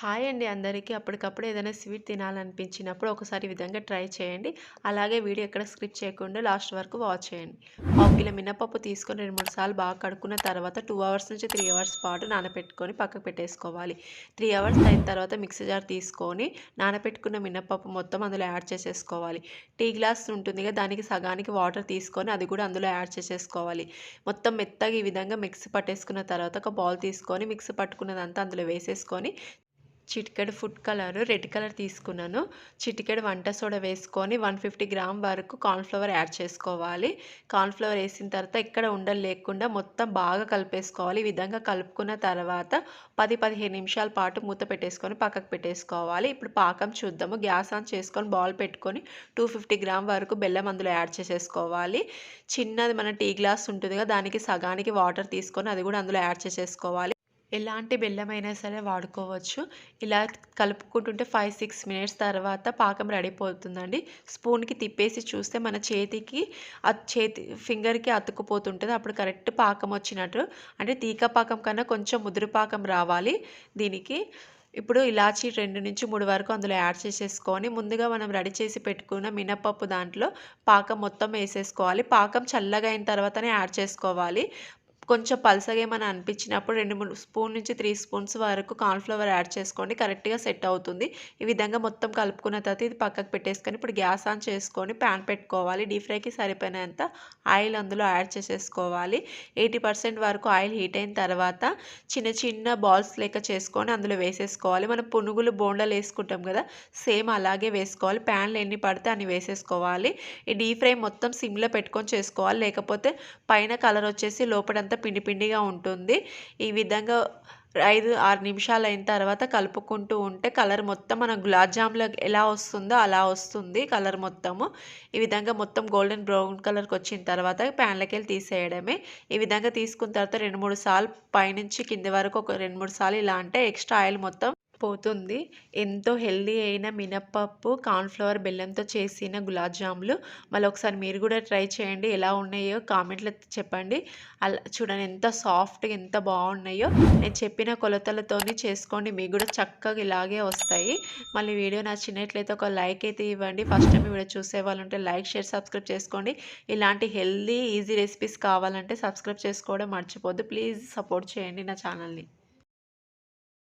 Hi అండి అందరికీ. అప్పటికప్పుడు ఏదైనా స్వీట్ తినాలనిపించినప్పుడు ఒకసారి ఈ విధంగా ట్రై చేయండి. అలాగే వీడియో ఎక్కడ స్క్రిప్ట్ చేయకుండా లాస్ట్ వరకు వాచ్ చేయండి. హాఫ్ కిలో మినపప్పు తీసుకొని రెండు మూడు సార్లు బాగా కడుక్కున్న తర్వాత టూ అవర్స్ నుంచి త్రీ అవర్స్ పాటు నానబెట్టుకొని పక్కకు పెట్టేసుకోవాలి. త్రీ అవర్స్ అయిన తర్వాత మిక్సీ జార్ తీసుకొని నానబెట్టుకున్న మినపప్పు మొత్తం అందులో యాడ్ చేసేసుకోవాలి. టీ గ్లాస్ ఉంటుంది కదా దానికి సగానికి వాటర్ తీసుకొని అది కూడా అందులో యాడ్ చేసేసుకోవాలి. మొత్తం మెత్తగా ఈ విధంగా మిక్సీ పట్టేసుకున్న తర్వాత ఒక బౌల్ తీసుకొని మిక్సీ పట్టుకున్నదంతా అందులో వేసేసుకొని చిటికెడు ఫుడ్ కలర్ రెడ్ కలర్ తీసుకున్నాను. చిటికెడు వంట సోడా వేసుకొని వన్ ఫిఫ్టీ గ్రామ్ వరకు కార్న్ఫ్లవర్ యాడ్ చేసుకోవాలి. కార్న్ఫ్లవర్ వేసిన తర్వాత ఇక్కడ ఉండలు లేకుండా మొత్తం బాగా కలిపేసుకోవాలి. ఈ విధంగా కలుపుకున్న తర్వాత పది పదిహేను నిమిషాల పాటు మూత పెట్టేసుకొని పక్కకు పెట్టేసుకోవాలి. ఇప్పుడు పాకం చూద్దాము. గ్యాస్ ఆన్ చేసుకొని బాల్ పెట్టుకొని టూ ఫిఫ్టీ గ్రామ్ వరకు బెల్లం అందులో యాడ్ చేసేసుకోవాలి. చిన్నది మన టీ గ్లాస్ ఉంటుంది కదా దానికి సగానికి వాటర్ తీసుకొని అది కూడా అందులో యాడ్ చేసేసుకోవాలి. ఎలాంటి బెల్లమైనా సరే వాడుకోవచ్చు. ఇలా కలుపుకుంటుంటే ఫైవ్ సిక్స్ మినిట్స్ తర్వాత పాకం రెడీ అవుతుందండి స్పూన్కి తిప్పేసి చూస్తే మన చేతికి చేతి ఫింగర్కి అతుక్కుపోతుంటుంది. అప్పుడు కరెక్ట్ పాకం వచ్చినట్టు. అంటే తీక పాకం కన్నా కొంచెం ముదురు పాకం రావాలి దీనికి. ఇప్పుడు ఇలాచి రెండు నుంచి మూడు వరకు అందులో యాడ్ చేసేసుకొని ముందుగా మనం రెడీ చేసి పెట్టుకున్న మినపప్పు దాంట్లో పాకం మొత్తం వేసేసుకోవాలి. పాకం చల్లగా అయిన తర్వాతనే యాడ్ చేసుకోవాలి. కొంచెం పలసగా ఏమైనా అనిపించినప్పుడు రెండు మూడు స్పూన్ నుంచి త్రీ స్పూన్స్ వరకు కార్న్ఫ్లవర్ యాడ్ చేసుకోండి. కరెక్ట్గా సెట్ అవుతుంది. ఈ విధంగా మొత్తం కలుపుకున్న తర్వాత ఇది పక్కకు పెట్టేసుకొని ఇప్పుడు గ్యాస్ ఆన్ చేసుకొని ప్యాన్ పెట్టుకోవాలి. డీప్ ఫ్రైకి సరిపోయినంత ఆయిల్ అందులో యాడ్ చేసేసుకోవాలి. ఎయిటీ పర్సెంట్ వరకు ఆయిల్ హీట్ అయిన తర్వాత చిన్న చిన్న బాల్స్ లెక్క చేసుకొని అందులో వేసేసుకోవాలి. మనం పునుగులు బోండాలు వేసుకుంటాం కదా సేమ్ అలాగే వేసుకోవాలి. ప్యాన్లు ఎన్ని పడితే అన్ని వేసేసుకోవాలి. ఈ డీప్ ఫ్రై మొత్తం సిమ్లో పెట్టుకొని చేసుకోవాలి. లేకపోతే పైన కలర్ వచ్చేసి లోపలంతా పిండి పిండిగా ఉంటుంది. ఈ విధంగా ఐదు ఆరు నిమిషాలు అయిన తర్వాత కలుపుకుంటూ ఉంటే కలర్ మొత్తం మన గులాబ్ జామ్లో ఎలా వస్తుందో అలా వస్తుంది కలర్ మొత్తము. ఈ విధంగా మొత్తం గోల్డెన్ బ్రౌన్ కలర్కి వచ్చిన తర్వాత ప్యాన్లకి వెళ్ళి తీసేయడమే. ఈ విధంగా తీసుకున్న తర్వాత రెండు మూడు సార్లు పైనుంచి కింది వరకు ఒక రెండు మూడు సార్లు ఇలా అంటే ఎక్స్ట్రా ఆయిల్ మొత్తం పోతుంది. ఎంతో హెల్దీ అయిన మినప్పప్పు కార్న్ఫ్లవర్ బెల్లంతో చేసిన గులాబ్ జాములు మళ్ళీ ఒకసారి మీరు కూడా ట్రై చేయండి. ఎలా ఉన్నాయో కామెంట్లో చెప్పండి. అలా చూడండి ఎంత సాఫ్ట్గా ఎంత బాగున్నాయో. నేను చెప్పిన కొలతలతోని చేసుకోండి. మీకు కూడా చక్కగా ఇలాగే వస్తాయి. మళ్ళీ వీడియో నచ్చినట్లయితే ఒక లైక్ అయితే ఇవ్వండి. ఫస్ట్ టైం వీడియో చూసే వాళ్ళు ఉంటే లైక్ షేర్ సబ్స్క్రైబ్ చేసుకోండి. ఇలాంటి హెల్దీ ఈజీ రెసిపీస్ కావాలంటే సబ్స్క్రైబ్ చేసుకోవడం మర్చిపోద్దు ప్లీజ్ సపోర్ట్ చేయండి నా ఛానల్ని.